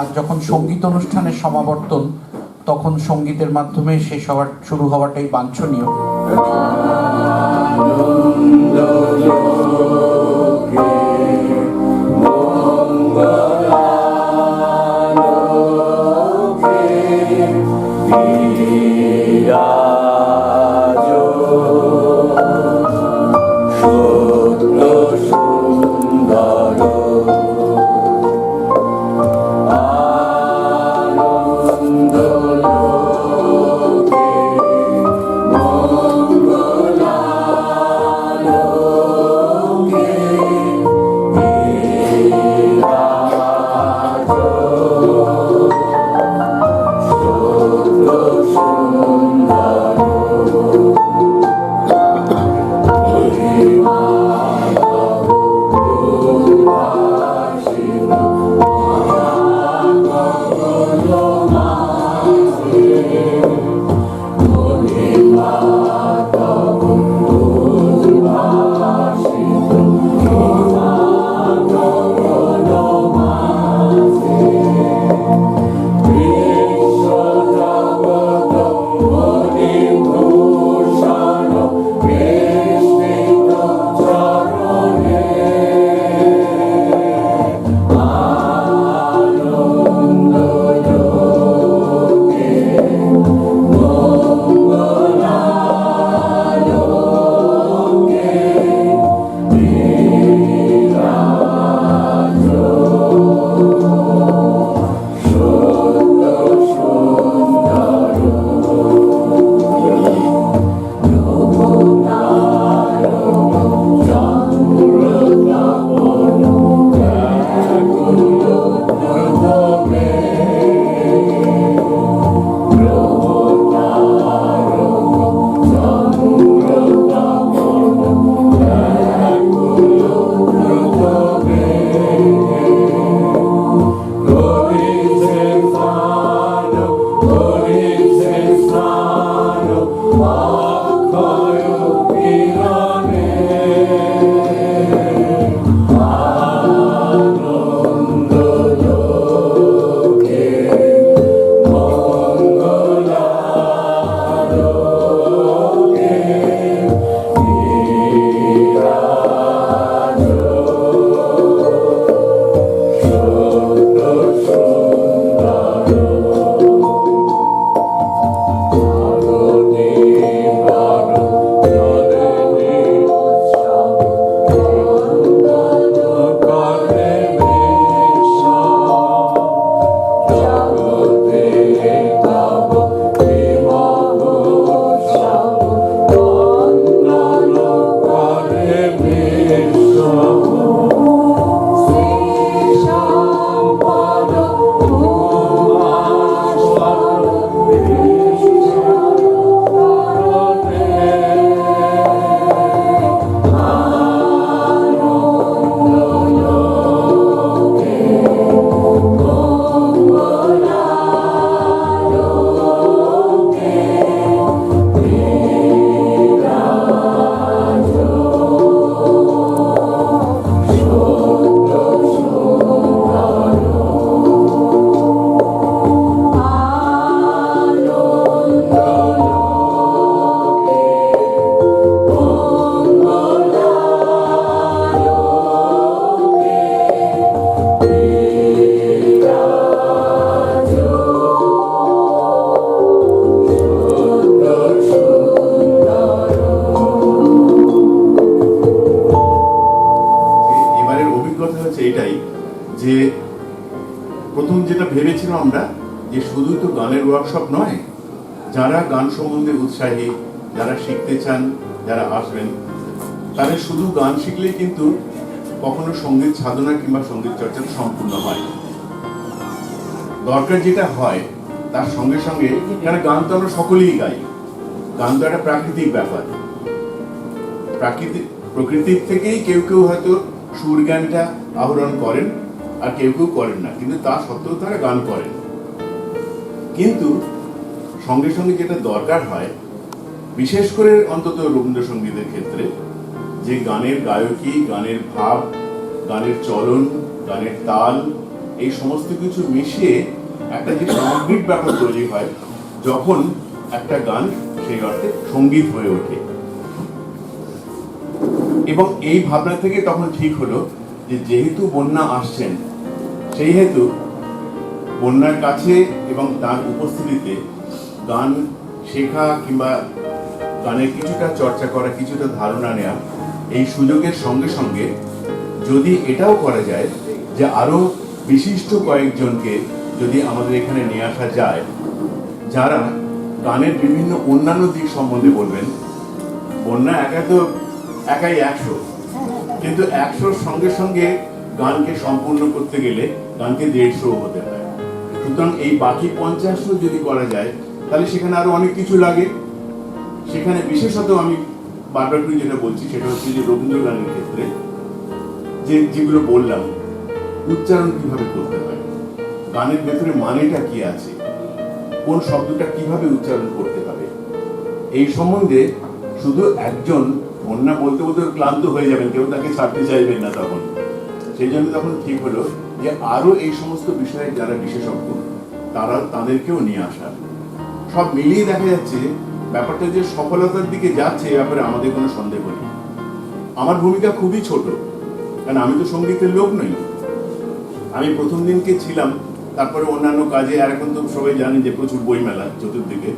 আর যখন সংগীত অনুষ্ঠানের সমাবর্তন তখন সঙ্গীতের মাধ্যমে শেষ হওয়ার শুরু হওয়াটাই বাঞ্ছনীয়। হচ্ছে এটাই যে প্রথম যেটা ভেবেছিলাম আমরা যে শুধু তো গানের ওয়ার্কশপ নয়, যারা গান সম্বন্ধে উৎসাহী, যারা শিখতে চান, যারা আসবেন, তাদের শুধু গান শিখলেই কিন্তু কখনো সংগীত সাধনা কিংবা সংগীত চর্চা সম্পূর্ণ হয়। দরকার যেটা হয়, তার সঙ্গে সঙ্গে কারণ গান তো আমরা সকলেই গাই। গান তো একটা প্রাকৃতিক ব্যাপার। প্রাকৃতিক প্রকৃতির থেকেই কেউ কেউ হয়তো সুর জ্ঞানটা আহরণ করেন আর কেউ কেউ করেন না, কিন্তু তা সত্ত্বেও তারা গান করেন। কিন্তু সঙ্গে সঙ্গে যেটা দরকার হয়, বিশেষ করে অন্তত রবীন্দ্রসঙ্গীতের ক্ষেত্রে, যে গানের গায়কী, গানের ভাব, গানের চলন, গানের তাল, এই সমস্ত কিছু মিশিয়ে একটা যে সামগ্রিক ব্যাপার তৈরি হয়, যখন একটা গান সেই অর্থে সংগীত হয়ে ওঠে। এবং এই ভাবনা থেকে তখন ঠিক হলো যে যেহেতু বন্যা আসছেন সেই হেতু বন্যার কাছে এবং তার উপস্থিতিতে গান শেখা কিংবা গানের কিছুটা চর্চা করা, কিছুটা ধারণা নেওয়া এই সুযোগের সঙ্গে সঙ্গে যদি এটাও করা যায় যে আরও বিশিষ্ট কয়েকজনকে যদি আমাদের এখানে নিয়ে আসা যায়, যারা গানের বিভিন্ন অন্যান্য দিক সম্বন্ধে বলবেন, বন্যা একা তো একাই একশো। কিন্তু একশোর সঙ্গে সঙ্গে গানকে সম্পূর্ণ করতে গেলে গানকে দেড়শো হতে হয়। সুতরাং এই বাকি পঞ্চাশশো যদি করা যায়, তাহলে সেখানে আরও অনেক কিছু লাগে। সেখানে বিশেষত আমি বারবার করে যেটা বলছি, সেটা হচ্ছে যে রবীন্দ্র গানের ক্ষেত্রে যে যেগুলো বললাম, উচ্চারণ কীভাবে করতে হয়, গানের ভেতরে মানেটা কি আছে, কোন শব্দটা কীভাবে উচ্চারণ করতে হবে, এই সম্বন্ধে শুধু একজন বন্যা বলতে বলতে ক্লান্ত হয়ে যাবেন, কেউ তাকে ছাড়তে চাইবেন না তখন। সেই জন্য তখন ঠিক হলো যে আরও এই সমস্ত বিষয়ে যারা বিশেষজ্ঞ, তারা তাদেরকেও নিয়ে আসা। সব মিলিয়ে দেখা যাচ্ছে ব্যাপারটা যে সফলতার দিকে যাচ্ছে ব্যাপারে আমাদের কোনো সন্দেহ নেই। আমার ভূমিকা খুবই ছোট, কারণ আমি তো সঙ্গীতের লোক নই। আমি প্রথম দিনকে ছিলাম, তারপরে অন্যান্য কাজে, আর এখন তো সবাই জানেন যে প্রচুর বইমেলা চতুর্দিকে।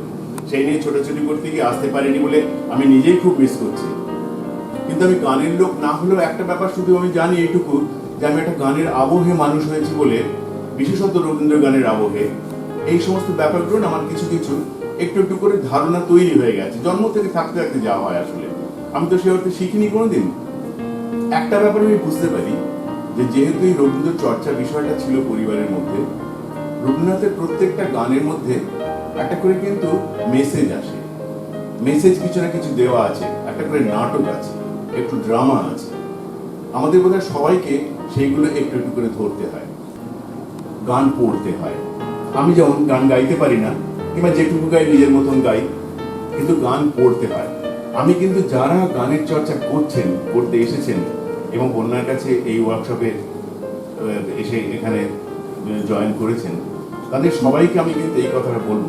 সেই নিয়ে ছোটাছুটি করতে গিয়ে আসতে পারিনি বলে আমি নিজেই খুব মিস করছি। কিন্তু আমি গানের লোক না হলেও একটা ব্যাপার শুধু আমি জানি এইটুকু, যে আমি একটা গানের আবহে মানুষ হয়েছি বলে, বিশেষত রবীন্দ্র গানের আবহে। এই সমস্ত ব্যাপারগুলো আমার কিছু কিছু একটু একটু করে ধারণা তৈরি হয়ে গেছে। জন্ম থেকে থাকতে থাকতে যাওয়া হয় আসলে। আমি তো সে অর্থে শিখিনি কোনোদিন। একটা ব্যাপার আমি বুঝতে পারি, যে যেহেতু এই রবীন্দ্র চর্চা বিষয়টা ছিল পরিবারের মধ্যে, রবীন্দ্রনাথের প্রত্যেকটা গানের মধ্যে একটা করে কিন্তু মেসেজ আসে। মেসেজ কিছু না কিছু দেওয়া আছে, একটা করে নাটক আছে। একটু ড্রামা আছে। আমাদের বোধহয় সবাইকে সেইগুলো একটু একটু করে ধরতে হয়। গান পড়তে হয়। আমি যেমন গান গাইতে পারি না, কিংবা যেটুকু গাই নিজের মতন গাই, কিন্তু গান পড়তে হয়। আমি কিন্তু যারা গানের চর্চা করছেন, করতে এসেছেন, এবং বন্যার কাছে এই ওয়ার্কশপে এসে এখানে জয়েন করেছেন, তাদের সবাইকে আমি কিন্তু এই কথাটা বলব,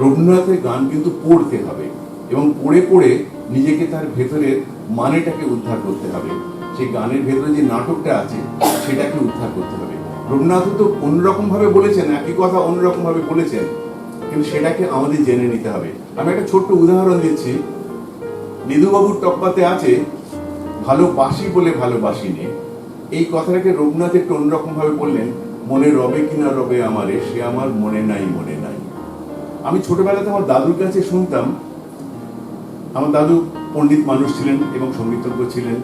রবীন্দ্রনাথের গান কিন্তু পড়তে হবে। এবং পড়ে পড়ে নিজেকে তার ভেতরের মানেটাকে উদ্ধার করতে হবে। সেই গানের ভেতরে যে নাটকটা আছে, সেটাকে উদ্ধার করতে হবে। রবীন্দ্রনাথ তো অন্যরকম ভাবে বলেছেন, একই কথা অন্যরকম ভাবে বলেছেন, কিন্তু সেটাকে আমাদের জেনে নিতে হবে। আমি একটা ছোট্ট উদাহরণ দিচ্ছি। নিধুবাবুর টপ্পাতে আছে ভালোবাসি বলে ভালোবাসি নে এই কথাটাকে রবীন্দ্রনাথ একটু অন্যরকম ভাবে বললেন, মনে রবে কিনা রবে আমারে, সে আমার মনে নাই মনে নাই। আমি ছোটবেলাতে আমার দাদুর কাছে শুনতাম, আমার দাদু পণ্ডিত মানুষ ছিলেন এবং সঙ্গীতজ্ঞ ছিলেন।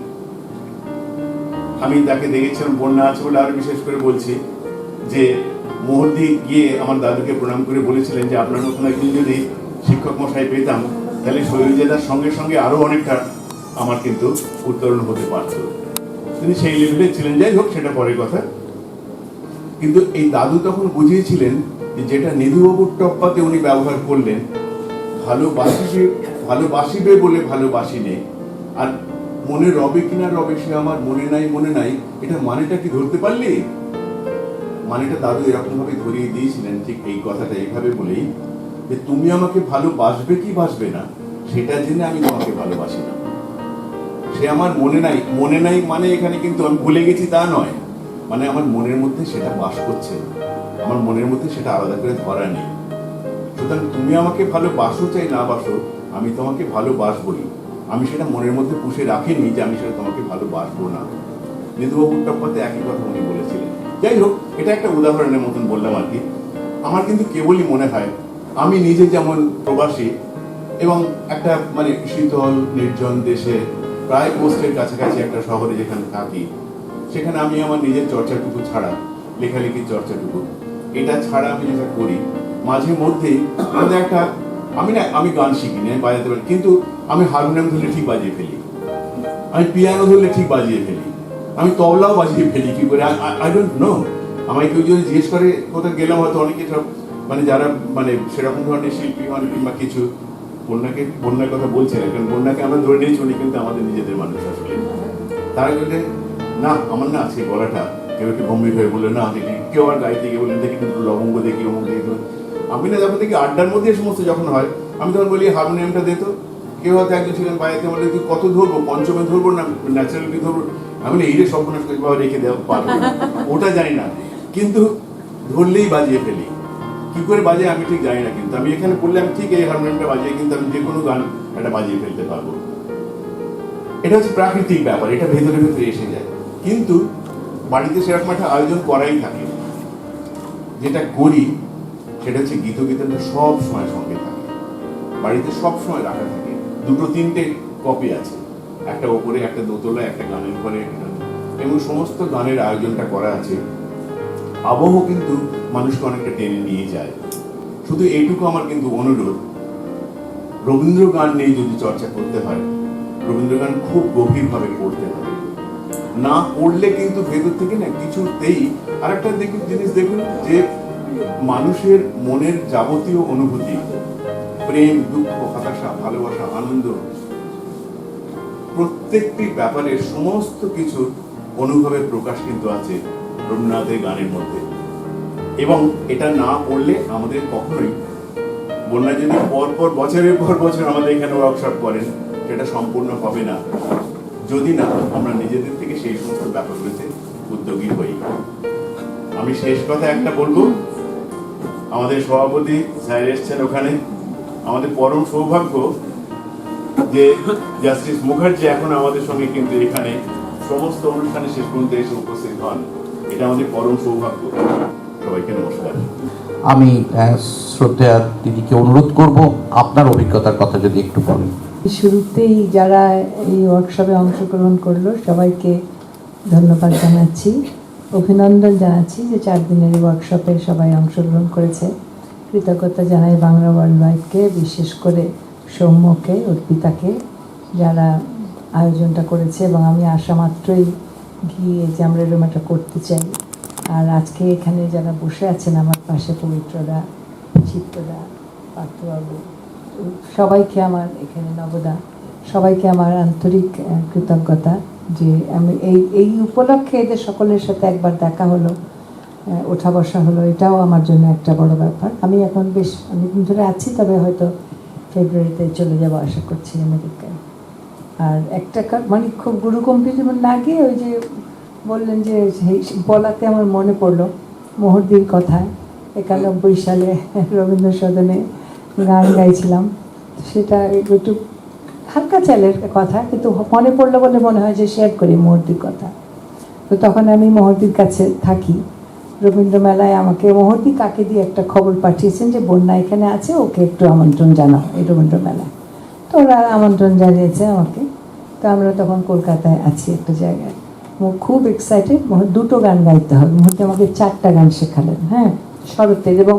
আমি তাকে দেখেছিলাম, বন্যা আছে বলে আরও বিশেষ করে বলছি যে মোহর্দি গিয়ে আমার দাদুকে প্রণাম করে বলেছিলেন যে, আপনার মতন একদিন যদি শিক্ষক মশাই পেতাম, তাহলে শৈলজাদার সঙ্গে সঙ্গে আরও অনেকটা আমার কিন্তু উত্তরণ হতে পারত। তিনি সেই লেভেলে ছিলেন। যাই হোক, সেটা পরের কথা। কিন্তু এই দাদু তখন বুঝিয়েছিলেন যেটা নিধুবাবুর টপ্পাতে উনি ব্যবহার করলেন, ভালো ভালোবাসিবে ভালোবাসিবে বলে ভালোবাসি নে। আর মনে রবে কিনা রবে সে আমার, মনে নাই মনে নাই, এটা মানেটা কি ধরতে পারলি? মানেটা দাদু এরকম ভাবে ধরিয়ে দিয়েছিলেন, ঠিক এই কথাটা এইভাবে বলেই, যে তুমি আমাকে ভালোবাসবে কি বাসবে না, সেটা জেনে আমি তোমাকে ভালোবাসি না। সে আমার মনে নাই মনে নাই মানে এখানে কিন্তু আমি ভুলে গেছি তা নয়। মানে আমার মনের মধ্যে সেটা বাস করছে, আমার মনের মধ্যে সেটা আলাদা করে ধরা নেই। সুতরাং তুমি আমাকে ভালোবাসো চাই না বাসো আমি তোমাকে ভালোবাসবই আমি সেটা মনের মধ্যে পুষে রাখিনি যে আমি সেটা তোমাকে ভালোবাসবো না। নিধুবাবুর টপ্পাতে একই কথা উনি বলেছিলেন। যাই হোক, এটা একটা উদাহরণের মতন বললাম আর কি। আমার কিন্তু কেবলই মনে হয়, আমি নিজে যেমন প্রবাসী এবং একটা মানে শীতল, নির্জন দেশে প্রায় পোস্টের কাছাকাছি একটা শহরে যেখানে থাকি, সেখানে আমি আমার নিজের চর্চাটুকু ছাড়া, লেখালেখির চর্চাটুকু, এটা ছাড়া আমি যেটা করি, মাঝে মধ্যেই আমাদের একটা আমি না, আমি গান শিখিনি আমি বাজাতে পারি। কিন্তু আমি হারমোনিয়াম ধরলে ঠিক বাজিয়ে ফেলি। আমি পিয়ানো ধরলে ঠিক বাজিয়ে ফেলি। আমি তবলাও বাজিয়ে ফেলি, কি করে? আই ডোন্ট নো আমায় কেউ যদি জিজ্ঞেস করে কোথাও গেলাম, হয়তো অনেকে সব মানে যারা মানে সেরকম ধরনের শিল্পী হন কিংবা কিছু, বন্যাকে, বন্যার কথা বলছে না কারণ বন্যাকে আমরা ধরে নিয়ে চলি, কিন্তু আমাদের নিজেদের মানুষ আসলে। তারা বললে, না, আমার না, আজকে গলাটা কেউ একটু গম্ভীর হয়ে বলল, না, দেখি, কেউ আর গাইতে গিয়ে বললেন, দেখি দুটো লবঙ্গ দেখি, অমুক দেখি। আমি না যখন দেখি আড্ডার মধ্যে সমস্ত যখন হয়, আমি তখন বলি হারমোনিয়ামটা দে তো। কেউ হয়তো একজন ছিলেন বাইরে বলে তুই কত ধরবো? পঞ্চমে ধরবো না ন্যাচারালি ধরবো? আমি না এই রে সর্বনাশ বাবা রেখে দেওয়া পারব না। ওটা জানি না। কিন্তু ধরলেই বাজিয়ে ফেলি। কি করে বাজে আমি ঠিক জানি না, কিন্তু আমি এখানে পড়লে আমি ঠিক এই হারমোনিয়ামটা বাজিয়ে কিন্তু আমি যে কোনো গান একটা বাজিয়ে ফেলতে পারব। এটা হচ্ছে প্রাকৃতিক ব্যাপার, এটা ভেতরে ভেতরে এসে যায়। কিন্তু বাড়িতে সেরকম একটা আয়োজন করাই থাকে যেটা করি সেটা হচ্ছে গীত গীতাটা সব সময় সঙ্গে থাকে। বাড়িতে সব সময় রাখা থাকে। দুটো, তিনটে কপি আছে। একটা ওপরে, একটা দোতলা একটা গানের ঘরে এবং সমস্ত গানের আয়োজনটা করা আছে। আবহ কিন্তু মানুষকে অনেকটা টেনে নিয়ে যায়। শুধু এইটুকু আমার কিন্তু অনুরোধ, রবীন্দ্র গান নিয়ে যদি চর্চা করতে হয়, রবীন্দ্র গান খুব গভীরভাবে পড়তে হবে। না পড়লে কিন্তু ভেতর থেকে না কিছুতেই আরেকটা দেখুন, জিনিস দেখুন যে মানুষের মনের যাবতীয় অনুভূতি, প্রেম, দুঃখ, হতাশা, ভালোবাসা, আনন্দ, প্রত্যেকটি ব্যাপারের সমস্ত কিছু অনুভবের প্রকাশ কিন্তু আছে রবীন্দ্রনাথের গানের মধ্যে। এবং এটা না পড়লে আমাদের কখনোই, বন্যা যদি পর পর, বছরের পর বছর আমাদের এখানে ওয়ার্কশপ করেন, সেটা সম্পূর্ণ হবে না। যদি না, আমরা নিজেদের থেকে সেই সমস্ত ব্যাপারগুলোতে উদ্যোগী হই। আমি শেষ কথা একটা বলব আমাদের সভাপতি স্যার এসছেন ওখানে। আমাদের পরম সৌভাগ্য যে জাস্টিস মুখার্জি এখন আমাদের সঙ্গে কিন্তু এখানে সমস্ত অনুষ্ঠানে শেষ পর্যন্ত এসে উপস্থিত হন। এটা আমাদের পরম সৌভাগ্য। সবাইকে নমস্কার। আমি শ্রদ্ধা দিদিকে অনুরোধ করব আপনার অভিজ্ঞতার কথা যদি একটু বলেন। শুরুতেই যারা এই ওয়ার্কশপে অংশগ্রহণ করল সবাইকে ধন্যবাদ জানাচ্ছি। অভিনন্দন জানাচ্ছি যে চার দিনের ওয়ার্কশপে সবাই অংশগ্রহণ করেছে। কৃতজ্ঞতা জানাই বাংলা ওয়ার্ল্ড ওয়াইডকে বিশেষ করে সৌম্যকে, অর্পিতাকে, যারা আয়োজনটা করেছে এবং আমি আসা মাত্রই গিয়ে যে আমরা এরকম একটা করতে চাই। আর আজকে এখানে যারা বসে আছেন আমার পাশে পবিত্ররা চিত্তদা পার্থবাবু সবাইকে আমার এখানে নবদা, সবাইকে আমার আন্তরিক কৃতজ্ঞতা। যে আমি এই এই উপলক্ষে এদের সকলের সাথে একবার দেখা হলো ওঠা বসা হলো, এটাও আমার জন্য একটা বড় ব্যাপার। আমি এখন বেশ অনেকদিন ধরে আছি, তবে হয়তো ফেব্রুয়ারিতে চলে যাব আশা করছি আমেরিকায়। আর একটা মানে খুব গুরুগম্ভীর যেমন লাগে, ওই যে বললেন যে বলাতে আমার মনে পড়ল, মোহরদির কথা একানব্বই সালে রবীন্দ্র সদনে গান গাইছিলাম, সেটা একটু হালকা চালের কথা, কিন্তু মনে পড়ল বলে মনে হয় যে শেয়ার করি মোহরদির কথা। তো তখন আমি মোহরদির কাছে থাকি। রবীন্দ্র মেলায় আমাকে মোহরদি কাকে দিয়ে একটা খবর পাঠিয়েছেন যে বন্যা এখানে আছে, ওকে একটু আমন্ত্রণ জানাও এই রবীন্দ্র মেলায়। তো ওরা আমন্ত্রণ জানিয়েছে আমাকে। তো আমরা তখন কলকাতায় আছি একটা জায়গায়। খুব এক্সাইটেড দুটো গান গাইতে হবে। মুহূর্তে আমাকে চারটা গান শেখালেন হ্যাঁ শরতের। এবং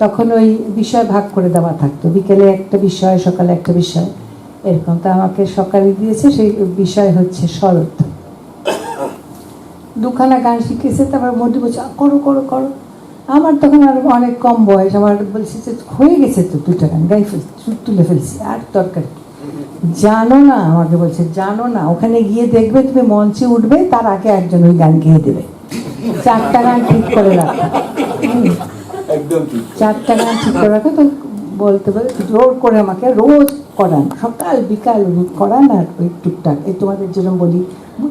তখন ওই বিষয় ভাগ করে দেওয়া থাকতো। বিকেলে একটা বিষয়, সকালে একটা বিষয়। এরকম। তা আমাকে সকালে দিয়েছে সেই বিষয় হচ্ছে শরৎ। দুখানা গান শিখেছে তারপর মোটি বলছে করো করো করো। আমার তখন আর অনেক কম বয়স আমার বলছি যে হয়ে গেছে তো দুটা গান গাই ফেলছি তুলে ফেলছি আর দরকার জানো না আমাকে বলছে জানো না ওখানে গিয়ে দেখবে তুমি মঞ্চে উঠবে তার আগে একজন ওই গান গেয়ে দেবে। চারটা গান ঠিক করে রাখো। চারটা গান ঠিক করে রাখো তো বলতে বলে জোর করে আমাকে রোজ করান। সকাল, বিকাল করান আর ওই টুকটাক। এই তোমাদের যেরকম বলি,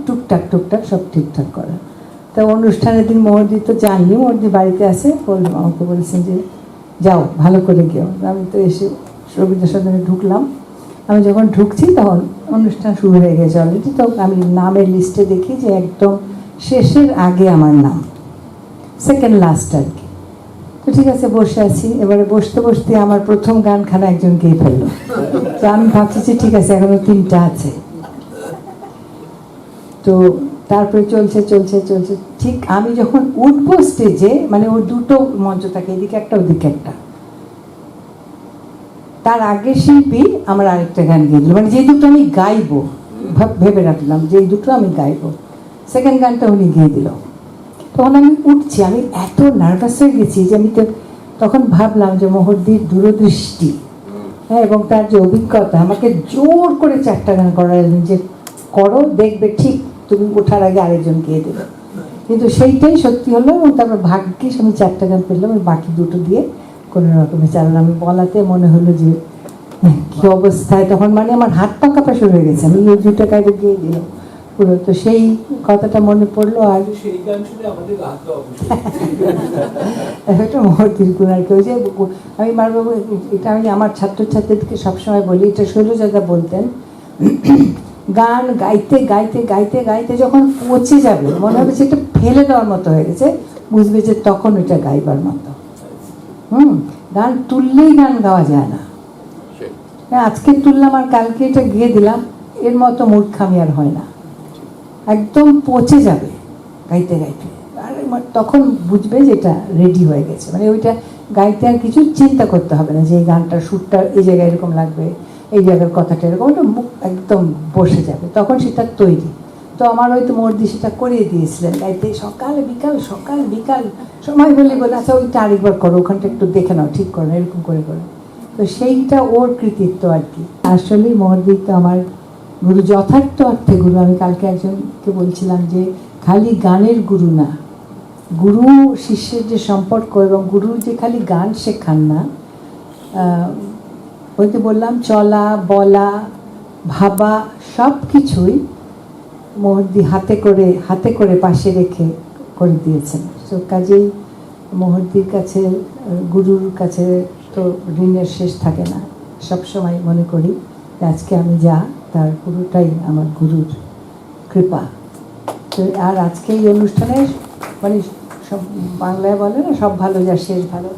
টুকটাক টুকটাক সব ঠিকঠাক করা তো অনুষ্ঠানের দিন মোহরদি তো জানলি মোহরদি বাড়িতে আসে আমাকে বলেছেন যে, যাও, ভালো করে গিয়েও। আমি তো এসে রবীন্দ্র সদনে ঢুকলাম। আমি যখন ঢুকছি তখন অনুষ্ঠান শুরু হয়ে গেছে অলরেডি তো আমি নামের লিস্টে দেখি যে একদম শেষের আগে আমার নাম। সেকেন্ড লাস্ট আর কি। তো ঠিক আছে, বসে আছি। এবারে বসতে বসতে আমার প্রথম গানখানা একজন গেয়ে ফেলল। তো আমি ভাবছি ঠিক আছে, এখনও তিনটা আছে। তো তারপরে চলছে চলছে চলছে। ঠিক আমি যখন উঠবো স্টেজে মানে ওর দুটো মঞ্চ থাকে, এদিকে একটা, ওদিকে একটা। তার আগে শিল্পী আমার আরেকটা গান গিয়ে দিল মানে যে দুটো আমি গাইবো, ভেবে রাখলাম যে দুটো আমি গাইবো। সেকেন্ড গানটা উনি গিয়ে দিল। তখন আমি উঠছি, আমি এত নার্ভাস হয়ে গেছি যে আমি তো তখন ভাবলাম যে মোহরদির দূরদৃষ্টি হ্যাঁ এবং তার যে অভিজ্ঞতা, আমাকে জোর করে চারটা গান করালেন যে করো, দেখবে ঠিক তুমি ওঠার আগে আরেকজন গিয়ে দেবে। কিন্তু সেইটাই সত্যি হলো এবং তারপর ভাগ্যিস আমি চারটা গান পেলাম ওই বাকি দুটো দিয়ে কোনো রকমে চালালাম। বলাতে মনে হলো যে, কি অবস্থায় তখন মানে আমার হাত পা কাঁপা শুরু হয়ে গেছে, আমি দুটো কাজে গিয়ে দিলাম। পুরো তো সেই কথাটা মনে পড়ল আর সেই গান শুনে আমাদের হাত পা অবশ্যই একটা মহতির গুণ আর কি ওই যে আমি বারবার এটা আমি আমার ছাত্রছাত্রীদেরকে সবসময় বলি এটা শৈলজাদা বলতেন। গান গাইতে গাইতে গাইতে গাইতে যখন পচে যাবে মনে হবে সেটা ফেলে দেওয়ার মতো হয়ে গেছে বুঝবে যে তখন ওইটা গাইবার মতো। হুম গান তুললেই গান গাওয়া যায় না। হ্যাঁ, আজকে তুললাম আর কালকে এটা গিয়ে দিলাম এর মতো মূর্খামি আর হয় না। একদম পচে যাবে গাইতে গাইতে। আর তখন বুঝবে যে এটা রেডি হয়ে গেছে। মানে ওইটা গাইতে আর কিছু চিন্তা করতে হবে না যে এই গানটার সুরটা এই জায়গায় এরকম লাগবে, এই জায়গার কথাটা এরকম। ওটা মুখ একদম বসে যাবে। তখন সেটা তৈরি। তো আমার হয়তো মর্দি সেটা করিয়ে দিয়েছিলেন গাইতে। সকাল বিকাল সকাল বিকাল। সময় বলে বলে আচ্ছা ওইটা আরেকবার করো, ওখানটা একটু দেখে নাও, ঠিক করো, এরকম করে করো। তো সেইটা ওর কৃতিত্ব আর কি। আসলে মহর্দি তো আমার গুরু যথার্থ অর্থে গুরু আমি কালকে একজনকে বলছিলাম যে খালি গানের গুরু না গুরু শিষ্যের যে সম্পর্ক এবং গুরু যে খালি গান শেখান না আহ, ওই তো বললাম চলা বলা ভাবা সব কিছুই মোহর্দি হাতে করে হাতে করে পাশে রেখে করে দিয়েছেন। তো কাজেই মোহর্দির কাছে গুরুর কাছে তো ঋণের শেষ থাকে না সব সময় মনে করি আজকে আমি যা তার পুরোটাই আমার গুরুর কৃপা। তো আর আজকে এই অনুষ্ঠানে মানে সব বাংলায় বলে না, সব ভালো যা শেষ ভালো।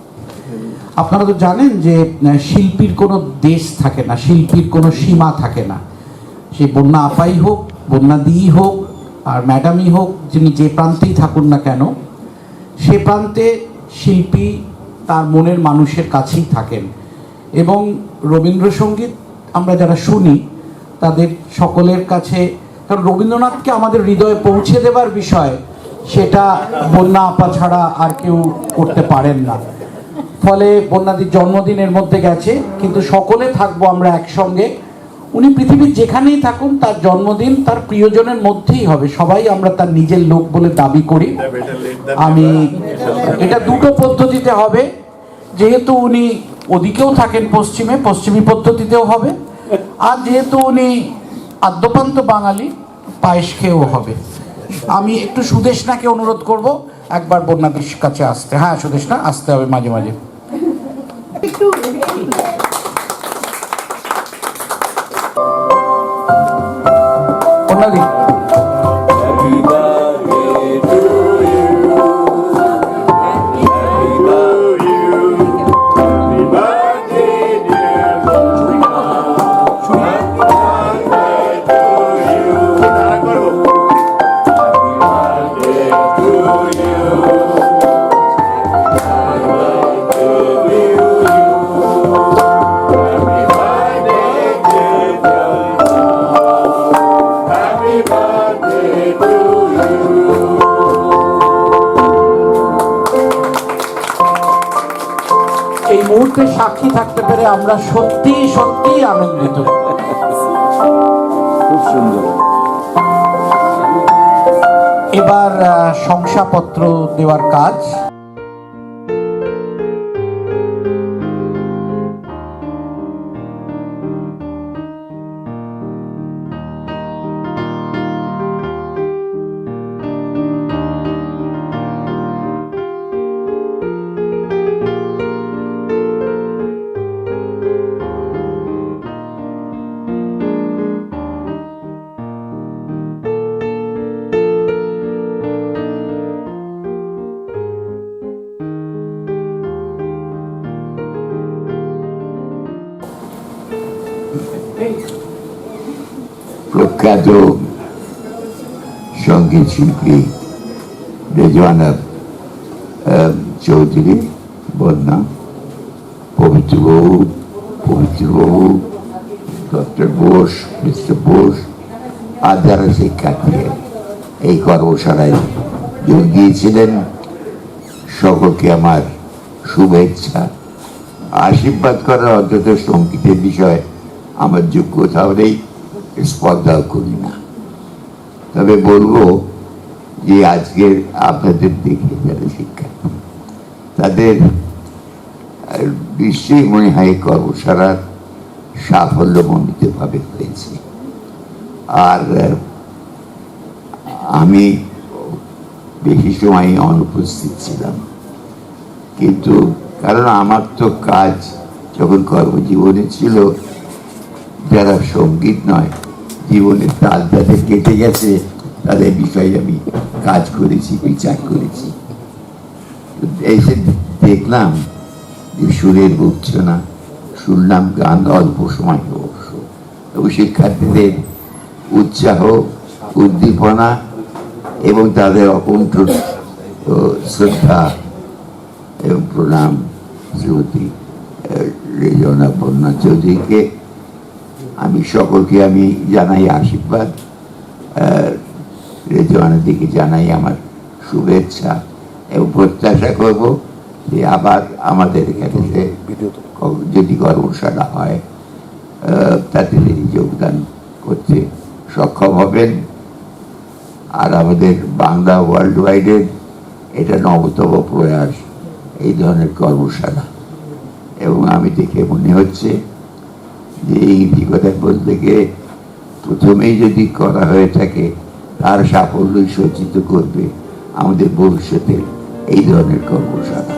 আপনারা তো জানেন যে শিল্পীর কোনো দেশ থাকে না, শিল্পীর কোনো সীমা থাকে না। সে বন্যা আপাই হোক, বন্যা দিই হোক, আর ম্যাডামই হোক, যিনি যে প্রান্তেই থাকুন না কেন, সে প্রান্তে শিল্পী তার মনের মানুষের কাছেই থাকেন। এবং রবীন্দ্রসঙ্গীত আমরা যারা শুনি তাদের সকলের কাছে। কারণ রবীন্দ্রনাথকে আমাদের হৃদয়ে পৌঁছে দেবার বিষয়, সেটা বন্যা আপা ছাড়া আর কেউ করতে পারেন না। ফলে বন্যাদির জন্মদিনের মধ্যে গেছে, কিন্তু সকলে থাকব আমরা একসঙ্গে। উনি পৃথিবীর যেখানেই থাকুন, তার জন্মদিন তার প্রিয়জনের মধ্যেই হবে। সবাই আমরা তার নিজের লোক বলে দাবি করি। আমি এটা দুটো পদ্ধতিতে হবে। যেহেতু উনি ওদিকেও থাকেন পশ্চিমে, পশ্চিমী পদ্ধতিতেও হবে। আর যেহেতু উনি আদ্যপান্ত বাঙালি পায়েস খেয়েও হবে। আমি একটু সুদেশনাকে অনুরোধ করব একবার বন্যাদির কাছে আসতে। হ্যাঁ সুদেশনা আসতে হবে মাঝে মাঝে। বন্যাদি। এই মুহূর্তে সাক্ষী থাকতে পেরে আমরা সত্যি সত্যি আনন্দিত। খুব সুন্দর। এবার শংসাপত্র দেওয়ার কাজ। প্রখ্যাত সংগীত শিল্পী রেজওয়ানা চৌধুরী, বন্যা পবিত্রবাবু পবিত্রবাবু ডক্টর বোস, মিস্টার বোস আর যারা শিক্ষার্থী এই কর্মশালায় যোগ দিয়েছিলেন সকলকে আমার শুভেচ্ছা। আশীর্বাদ করার অন্তত সঙ্গীতের বিষয়ে আমার যোগ্যতাও নেই স্পর্ধাও করি না। তবে বলব যে আজকের আপনাদের দেখে যারা শিক্ষার্থী, তাদের নিশ্চয়ই মনে হয় কর্মশালার সাফল্যমণ্ডিতভাবে হয়েছে। আর আমি বেশি সময় অনুপস্থিত ছিলাম। কিন্তু কারণ আমার তো কাজ যখন কর্মজীবনে ছিল যারা সংগীত নয় জীবনের তাল তাদের কেটে গেছে, তাদের বিষয়ে আমি কাজ করেছি, বিচার করেছি। এসে দেখলাম যে সুরের বুঝছে না শুনলাম গান অল্প সময় অবশ্য। এবং শিক্ষার্থীদের উৎসাহ, উদ্দীপনা এবং তাদের অকুণ্ঠ শ্রদ্ধা এবং প্রণাম শ্রীমতী রেজনা বন্যা চৌধুরীকে আমি সকলকে আমি জানাই আশীর্বাদ আহ, রেজওয়ানের দিকে জানাই আমার শুভেচ্ছা এবং প্রত্যাশা করব যে আবার আমাদের এখানে যদি কর্মশালা হয় তাতে তিনি যোগদান করতে সক্ষম হবেন। আর আমাদের বাংলা ওয়ার্ল্ড ওয়াইডের এটা নবতম প্রয়াস এই ধরনের কর্মশালা। এবং আমি দেখে মনে হচ্ছে যে এই কথা বলতে প্রথমেই যদি করা হয়ে থাকে, তার সাফল্যই সজ্জিত করবে আমাদের ভবিষ্যতে এই ধরনের কর্মশালা।